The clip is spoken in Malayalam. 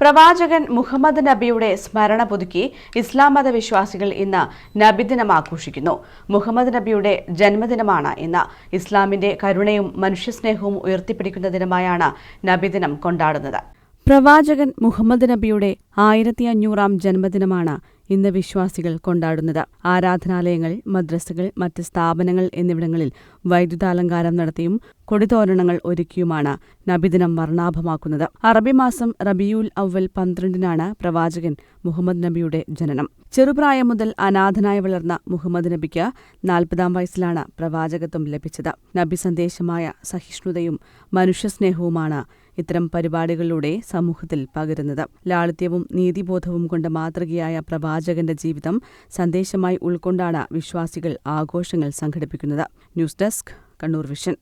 പ്രവാചകൻ മുഹമ്മദ് നബിയുടെ സ്മരണ പുതുക്കി ഇസ്ലാം മത വിശ്വാസികൾ ഇന്ന് നബിദിനം ആഘോഷിക്കുന്നു. മുഹമ്മദ് നബിയുടെ ജന്മദിനമാണ് ഇന്ന്. ഇസ്ലാമിന്റെ കരുണയും മനുഷ്യസ്നേഹവും ഉയർത്തിപ്പിടിക്കുന്ന ദിനമായാണ് നബിദിനം കൊണ്ടാടുന്നത്. പ്രവാചകൻ മുഹമ്മദ് നബിയുടെ ആയിരത്തി അഞ്ഞൂറാം ജന്മദിനമാണ് ഇന്ന് വിശ്വാസികൾ കൊണ്ടാടുന്നത്. ആരാധനാലയങ്ങൾ മദ്രസകൾ മറ്റ് സ്ഥാപനങ്ങൾ എന്നിവിടങ്ങളിൽ വൈദ്യുതാലങ്കാരം നടത്തിയും കൊടിതോരണങ്ങൾ ഒരുക്കിയുമാണ് നബിദിനം വർണാഭമാക്കുന്നത്. അറബി മാസം റബിയുൽ അവൽ പന്ത്രണ്ടിനാണ് പ്രവാചകൻ മുഹമ്മദ് നബിയുടെ ജനനം. ചെറുപ്രായം മുതൽ അനാഥനായി വളർന്ന മുഹമ്മദ് നബിക്ക് നാൽപ്പതാം വയസ്സിലാണ് പ്രവാചകത്വം ലഭിച്ചത്. നബി സന്ദേശമായ സഹിഷ്ണുതയും മനുഷ്യസ്നേഹവുമാണ് ഇത്തരം പരിപാടികളിലൂടെ സമൂഹത്തിൽ പകരുന്നത്. ലാളിത്യവും നീതിബോധവും കൊണ്ട് മാതൃകയായ പ്രവാചകന്റെ ജീവിതം സന്ദേശമായി ഉൾക്കൊണ്ടാണ് വിശ്വാസികൾ ആഘോഷങ്ങൾ സംഘടിപ്പിക്കുന്നത്. News desk Kannur vision.